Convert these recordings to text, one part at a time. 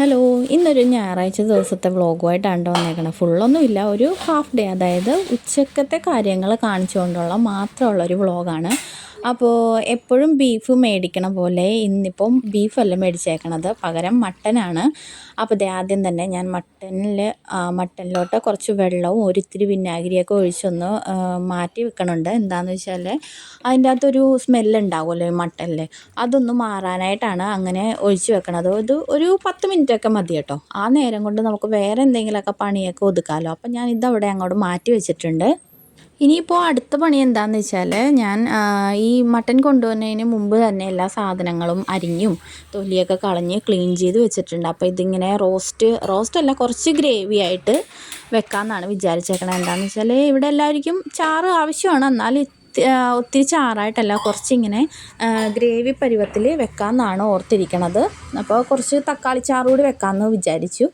Hello ഇന്നൊരു ഞായറാഴ്ച ദിവസത്തെ വ്ളോഗുമായിട്ടാണ് വന്നേക്കണത് ഫുള്ളൊന്നും ഇല്ല ഒരു ഹാഫ് ഡേ അതായത് ഉച്ചക്കത്തെ കാര്യങ്ങൾ കാണിച്ചുകൊണ്ടുള്ള മാത്രമുള്ള ഒരു വ്ളോഗാണ്. അപ്പോൾ എപ്പോഴും ബീഫ് മേടിക്കണ പോലെ ഇന്നിപ്പം ബീഫല്ല മേടിച്ചേക്കണത്. പകരം മട്ടനാണ് അപ്പോൾ ഇത് ആദ്യം തന്നെ ഞാൻ മട്ടനിൽ മട്ടനിലോട്ട് കുറച്ച് വെള്ളവും ഒരിത്തിരി വിനാഗിരിയൊക്കെ ഒഴിച്ചൊന്ന് മാറ്റി വെക്കണുണ്ട്. എന്താണെന്ന് വെച്ചാൽ അതിന്റെ അകത്തൊരു സ്മെല്ലുണ്ടാവുമല്ലോ ഈ മട്ടനിൽ അതൊന്ന് മാറാനായിട്ടാണ് അങ്ങനെ ഒഴിച്ച് വെക്കണത്. ഇത് ഒരു പത്ത് മിനിറ്റൊക്കെ മതി കേട്ടോ. ആ നേരം കൊണ്ട് നമുക്ക് വേറെ എന്തെങ്കിലുമൊക്കെ പണിയൊക്കെ ഒതുക്കാമല്ലോ അപ്പം ഞാൻ ഇതവിടെ അങ്ങോട്ട് മാറ്റി വെച്ചിട്ടുണ്ട്. ഇനിയിപ്പോൾ അടുത്ത പണി എന്താണെന്ന് വെച്ചാൽ ഞാൻ ഈ മട്ടൻ കൊണ്ടുവന്നതിന് മുമ്പ് തന്നെ എല്ലാ സാധനങ്ങളും അരിഞ്ഞും തൊലിയൊക്കെ കളഞ്ഞ് ക്ലീൻ ചെയ്ത് വെച്ചിട്ടുണ്ട്. അപ്പോൾ ഇതിങ്ങനെ റോസ്റ്റ് റോസ്റ്റ് അല്ല കുറച്ച് ഗ്രേവി ആയിട്ട് വെക്കാമെന്നാണ് വിചാരിച്ചേക്കണത്. എന്താണെന്ന് വെച്ചാൽ ഇവിടെ എല്ലാവർക്കും ചാറ് ആവശ്യമാണ്. എന്നാൽ ഒത്തിരി ചാറായിട്ടല്ല കുറച്ചിങ്ങനെ ഗ്രേവി പരുവത്തിൽ വെക്കാമെന്നാണ് ഓർത്തിരിക്കണത്. അപ്പോൾ കുറച്ച് തക്കാളി ചാറ് കൂടി വെക്കാമെന്ന് വിചാരിച്ചു.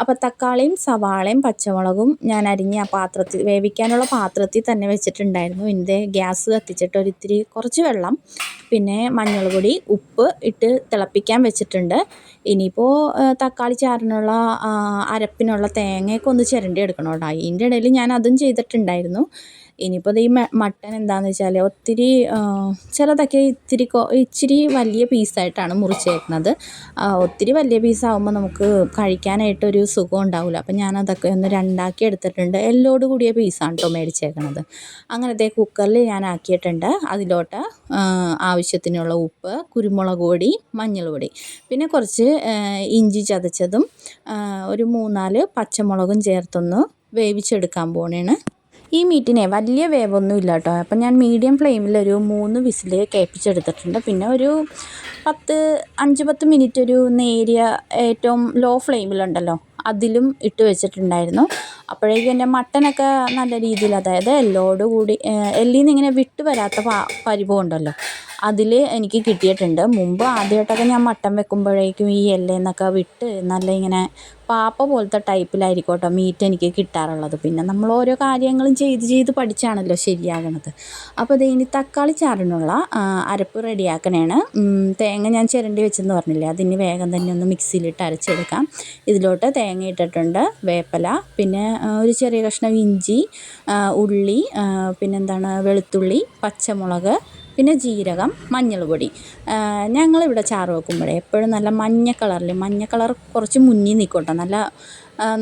അപ്പോൾ തക്കാളിയും സവാളയും പച്ചമുളകും ഞാൻ അരിഞ്ഞ് ആ പാത്രത്തിൽ വേവിക്കാനുള്ള പാത്രത്തിൽ തന്നെ വെച്ചിട്ടുണ്ടായിരുന്നു. ഇതിന്റെ ഗ്യാസ് കത്തിച്ചിട്ട് ഒരിത്തിരി കുറച്ച് വെള്ളം പിന്നെ മഞ്ഞൾ പൊടി ഉപ്പ് ഇട്ട് തിളപ്പിക്കാൻ വെച്ചിട്ടുണ്ട്. ഇനിയിപ്പോൾ തക്കാളി ചാറിനുള്ള അരപ്പിനുള്ള തേങ്ങയൊക്കെ ഒന്ന് ചിരണ്ടി എടുക്കണം കേട്ടോ. അതിന്റെ ഇടയിൽ ഞാൻ അതും ചെയ്തിട്ടുണ്ടായിരുന്നു. ഇനിയിപ്പോൾ ഈ മട്ടൻ എന്താണെന്ന് വെച്ചാൽ ഒത്തിരി ചിലതൊക്കെ ഇത്തിരി ഇച്ചിരി വലിയ പീസായിട്ടാണ് മുറിച്ചേക്കുന്നത് ഒത്തിരി വലിയ പീസാവുമ്പോൾ നമുക്ക് കഴിക്കാനായിട്ടൊരു സുഖം ഉണ്ടാവില്ല അപ്പം ഞാനതൊക്കെ ഒന്ന് രണ്ടാക്കി എടുത്തിട്ടുണ്ട്. എല്ലോട് കൂടിയ പീസാണ് കേട്ടോ മേടിച്ചേക്കുന്നത് അങ്ങനത്തെ കുക്കറിൽ ഞാൻ ആക്കിയിട്ടുണ്ട് അതിലോട്ട് ആവശ്യത്തിനുള്ള ഉപ്പ് കുരുമുളക് പൊടി മഞ്ഞൾ പൊടി പിന്നെ കുറച്ച് ഇഞ്ചി ചതച്ചതും ഒരു മൂന്നാൽ പച്ചമുളകും ചേർത്തൊന്ന് വേവിച്ചെടുക്കാൻ പോണേണ്. ഈ മീറ്റിനെ വലിയ വേവൊന്നും ഇല്ല കേട്ടോ. അപ്പം ഞാൻ മീഡിയം ഫ്ലെയിമിൽ ഒരു മൂന്ന് വിസിൽ കേൾപ്പിച്ചെടുത്തിട്ടുണ്ട്. പിന്നെ ഒരു പത്ത് അഞ്ച് പത്ത് മിനിറ്റ് ഒരു നേരിയ ഏറ്റവും ലോ ഫ്ലെയിമിലുണ്ടല്ലോ അതിലും ഇട്ട് വെച്ചിട്ടുണ്ടായിരുന്നു. അപ്പോഴേക്കും എന്റെ മട്ടനൊക്കെ നല്ല രീതിയിൽ അതായത് എല്ലോട് കൂടി എല്ലിൽ നിന്ന് ഇങ്ങനെ വിട്ട് വരാത്ത പരിഭവം ഉണ്ടല്ലോ അതിൽ എനിക്ക് കിട്ടിയിട്ടുണ്ട്. മുമ്പ് ആദ്യമായിട്ടൊക്കെ ഞാൻ മട്ടൻ വെക്കുമ്പോഴേക്കും ഈ എല്ലേന്നൊക്കെ വിട്ട് നല്ല ഇങ്ങനെ പാപ്പ പോലത്തെ ടൈപ്പിലായിരിക്കും മീറ്റ് എനിക്ക് കിട്ടാറുള്ളത്. പിന്നെ നമ്മൾ ഓരോ കാര്യങ്ങളും ചെയ്ത് ചെയ്ത് പഠിച്ചാണല്ലോ ശരിയാകണത്. അപ്പോൾ ഇത് ഇനി തക്കാളി ചാറിനുള്ള അരപ്പ് റെഡിയാക്കണേണ്. തേങ്ങ ഞാൻ ചിരണ്ടി വെച്ചെന്ന് പറഞ്ഞില്ലേ? അതിന് വേഗം തന്നെ ഒന്ന് മിക്സിയിലിട്ട് അരച്ചെടുക്കാം. ഇതിലോട്ട് തേങ്ങ ഇട്ടിട്ടുണ്ട് വേപ്പല പിന്നെ ഒരു ചെറിയ കഷ്ണം ഇഞ്ചി ഉള്ളി പിന്നെന്താണ് വെളുത്തുള്ളി പച്ചമുളക് പിന്നെ ജീരകം മഞ്ഞൾപൊടി. ഞങ്ങളിവിടെ ചാറ് വെക്കുമ്പോഴേ എപ്പോഴും നല്ല മഞ്ഞ കളറിൽ മഞ്ഞ കളർ കുറച്ച് മുന്നിൽ നിൽക്കട്ടെ നല്ല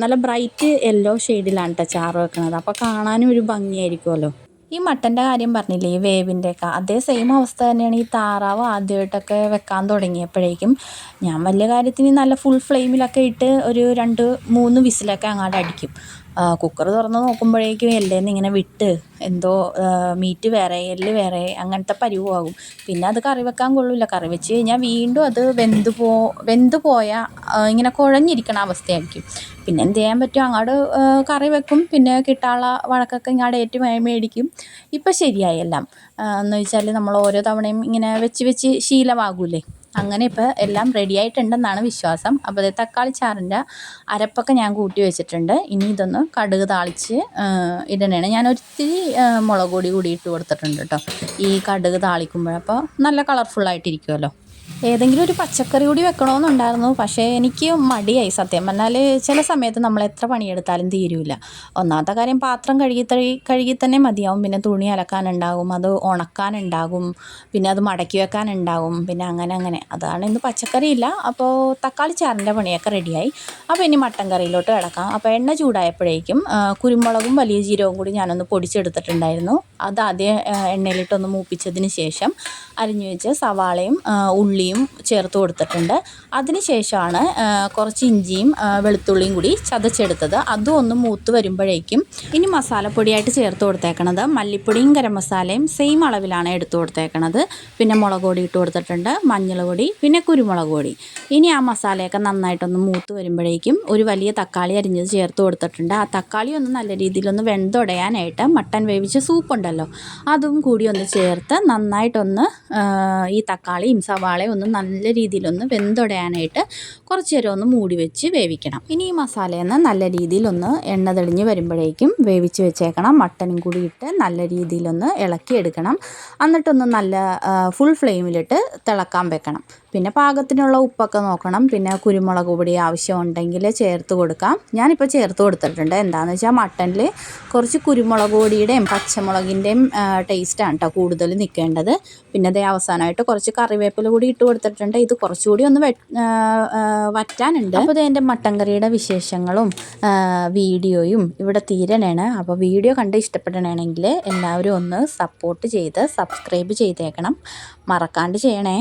നല്ല ബ്രൈറ്റ് യെല്ലോ ഷെയ്ഡിലാണ് കേട്ടോ ചാറ് വെക്കുന്നത്. അപ്പോൾ കാണാനും ഒരു ഭംഗിയായിരിക്കുമല്ലോ ഈ മട്ടന്റെ കാര്യം പറഞ്ഞില്ലേ ഈ വേവിന്റെയൊക്കെ അതേ സെയിം അവസ്ഥ തന്നെയാണ് ഈ താറാവ് ആദ്യമായിട്ടൊക്കെ വെക്കാൻ തുടങ്ങിയപ്പോഴേക്കും. ഞാൻ വലിയ കാര്യത്തിന് നല്ല ഫുൾ ഫ്ലെയിമിലൊക്കെ ഇട്ട് ഒരു രണ്ട് മൂന്ന് വിസിലൊക്കെ അങ്ങോട്ട് അടിക്കും. കുക്കർ തുറന്ന് നോക്കുമ്പോഴേക്കും എല്ലേന്ന് ഇങ്ങനെ വിട്ട് എന്തോ മീറ്റ് വേറെ എല്ല് വേറെ അങ്ങനത്തെ പരുവമാകും പിന്നെ അത് കറി വെക്കാൻ കൊള്ളില്ല കറി വെച്ച് കഴിഞ്ഞാൽ വീണ്ടും അത് വെന്ത് പോ വെന്ത് പോയാൽ ഇങ്ങനെ കുഴഞ്ഞിരിക്കണ അവസ്ഥയായിരിക്കും. പിന്നെ എന്ത് ചെയ്യാൻ പറ്റും? അങ്ങോട്ട് കറി വെക്കും. പിന്നെ കിട്ടാനുള്ള വഴക്കൊക്കെ ഇങ്ങോട്ട് ഏറ്റു മേ- മേടിക്കും. ഇപ്പം ശരിയായി എല്ലാം. എന്ന് വെച്ചാൽ നമ്മൾ ഓരോ തവണയും ഇങ്ങനെ വെച്ച് വെച്ച് ശീലമാകൂലേ അങ്ങനെ ഇപ്പോൾ എല്ലാം റെഡി ആയിട്ടുണ്ടെന്നാണ് വിശ്വാസം. അപ്പോൾ തക്കാളി ചാറിന്റെ അരപ്പൊക്കെ ഞാൻ കൂട്ടി വെച്ചിട്ടുണ്ട്. ഇനി ഇതൊന്ന് കടുക് താളിച്ച് ഇടണേണ്. ഞാൻ ഒത്തിരി മുളക് പൊടി കൂടി ഇട്ട് കൊടുത്തിട്ടുണ്ട് കേട്ടോ ഈ കടുക് താളിക്കുമ്പോഴപ്പോൾ നല്ല കളർഫുള്ളായിട്ടിരിക്കുമല്ലോ ഏതെങ്കിലും ഒരു പച്ചക്കറി കൂടി വെക്കണമെന്നുണ്ടായിരുന്നു. പക്ഷേ എനിക്ക് മടിയായി സത്യം പറഞ്ഞാൽ ചില സമയത്ത് നമ്മൾ എത്ര പണിയെടുത്താലും തീരില്ല ഒന്നാമത്തെ കാര്യം പാത്രം കഴുകി കഴുകി തന്നെ മതിയാവും. പിന്നെ തുണി അലക്കാനുണ്ടാകും അത് ഉണക്കാനുണ്ടാകും പിന്നെ അത് മടക്കി വെക്കാനുണ്ടാകും പിന്നെ അങ്ങനെ അങ്ങനെ. അതാണ് ഇന്ന് പച്ചക്കറി ഇല്ല. അപ്പോൾ തക്കാളി ചാറിന്റെ പണിയൊക്കെ റെഡിയായി. അപ്പോൾ ഇനി മട്ടൻ കറിയിലോട്ട് കിടക്കാം. അപ്പോൾ എണ്ണ ചൂടായപ്പോഴേക്കും കുരുമുളകും വലിയ ജീരകവും കൂടി ഞാനൊന്ന് പൊടിച്ചെടുത്തിട്ടുണ്ടായിരുന്നു. അത് ആദ്യം എണ്ണയിലിട്ടൊന്ന് മൂപ്പിച്ചതിന് ശേഷം അരിഞ്ഞു വെച്ച് സവാളയും ആ, ഉള്ളിയും ചേർത്ത് കൊടുത്തിട്ടുണ്ട്. അതിന് ശേഷമാണ് കുറച്ച് ഇഞ്ചിയും വെളുത്തുള്ളിയും കൂടി ചതച്ചെടുത്തത്. അതും ഒന്ന് മൂത്ത് വരുമ്പോഴേക്കും ഇനി മസാലപ്പൊടിയായിട്ട് ചേർത്ത് കൊടുത്തേക്കണത്. മല്ലിപ്പൊടിയും ഗരം മസാലയും സെയിം അളവിലാണ് എടുത്തു കൊടുത്തേക്കണത്. പിന്നെ മുളക് പൊടി ഇട്ട് കൊടുത്തിട്ടുണ്ട് മഞ്ഞൾ പിന്നെ കുരുമുളക് പൊടി. ഇനി ആ മസാലയൊക്കെ നന്നായിട്ടൊന്ന് മൂത്ത് വരുമ്പോഴേക്കും ഒരു വലിയ തക്കാളി അരിഞ്ഞത് ചേർത്ത് കൊടുത്തിട്ടുണ്ട്. ആ തക്കാളി ഒന്ന് നല്ല രീതിയിലൊന്ന് വെന്തുടയാനായിട്ട് മട്ടൻ വേവിച്ച സൂപ്പ് ഉണ്ടല്ലോ അതും കൂടി ഒന്ന് ചേർത്ത് നന്നായിട്ടൊന്ന് ഈ തക്കാളിയും സവാളയും ഒന്ന് നല്ല രീതിയിലൊന്ന് വെന്തൊടയാനായിട്ട് കുറച്ച് നേരം ഒന്ന് മൂടി വെച്ച് വേവിക്കണം. ഇനി ഈ മസാലയെന്ന് നല്ല രീതിയിലൊന്ന് എണ്ണ തെളിഞ്ഞ് വരുമ്പോഴേക്കും വേവിച്ച് വെച്ചേക്കണം. മട്ടനും കൂടി ഇട്ട് നല്ല രീതിയിലൊന്ന് ഇളക്കിയെടുക്കണം. എന്നിട്ടൊന്ന് നല്ല ഫുൾ ഫ്ലെയിമിലിട്ട് തിളക്കാൻ വെക്കണം. പിന്നെ പാകത്തിനുള്ള ഉപ്പൊക്കെ നോക്കണം. പിന്നെ കുരുമുളക് പൊടി ആവശ്യമുണ്ടെങ്കിൽ ചേർത്ത് കൊടുക്കാം. ഞാനിപ്പോൾ ചേർത്ത് കൊടുത്തിട്ടുണ്ട്. എന്താണെന്ന് വെച്ചാൽ മട്ടനിൽ കുറച്ച് കുരുമുളക് പൊടിയുടെയും പച്ചമുളകിന്റെയും ടേസ്റ്റാണ് കേട്ടോ കൂടുതൽ നിൽക്കേണ്ടത് പിന്നെ അതേ അവസാനമായിട്ട് കുറച്ച് കറിവേപ്പില കൂടി ഇട്ട് കൊടുത്തിട്ടുണ്ട്. ഇത് കുറച്ചുകൂടി ഒന്ന് വറ്റാനുണ്ട്. അപ്പോൾ ഇത് എന്റെ മട്ടൻ കറിയുടെ വിശേഷങ്ങളും വീഡിയോയും ഇവിടെ തീരണേണ്. അപ്പോൾ വീഡിയോ കണ്ട് ഇഷ്ടപ്പെടണമെങ്കിൽ എല്ലാവരും ഒന്ന് സപ്പോർട്ട് ചെയ്ത് സബ്സ്ക്രൈബ് ചെയ്തേക്കണം. മറക്കാണ്ട് ചെയ്യണേ.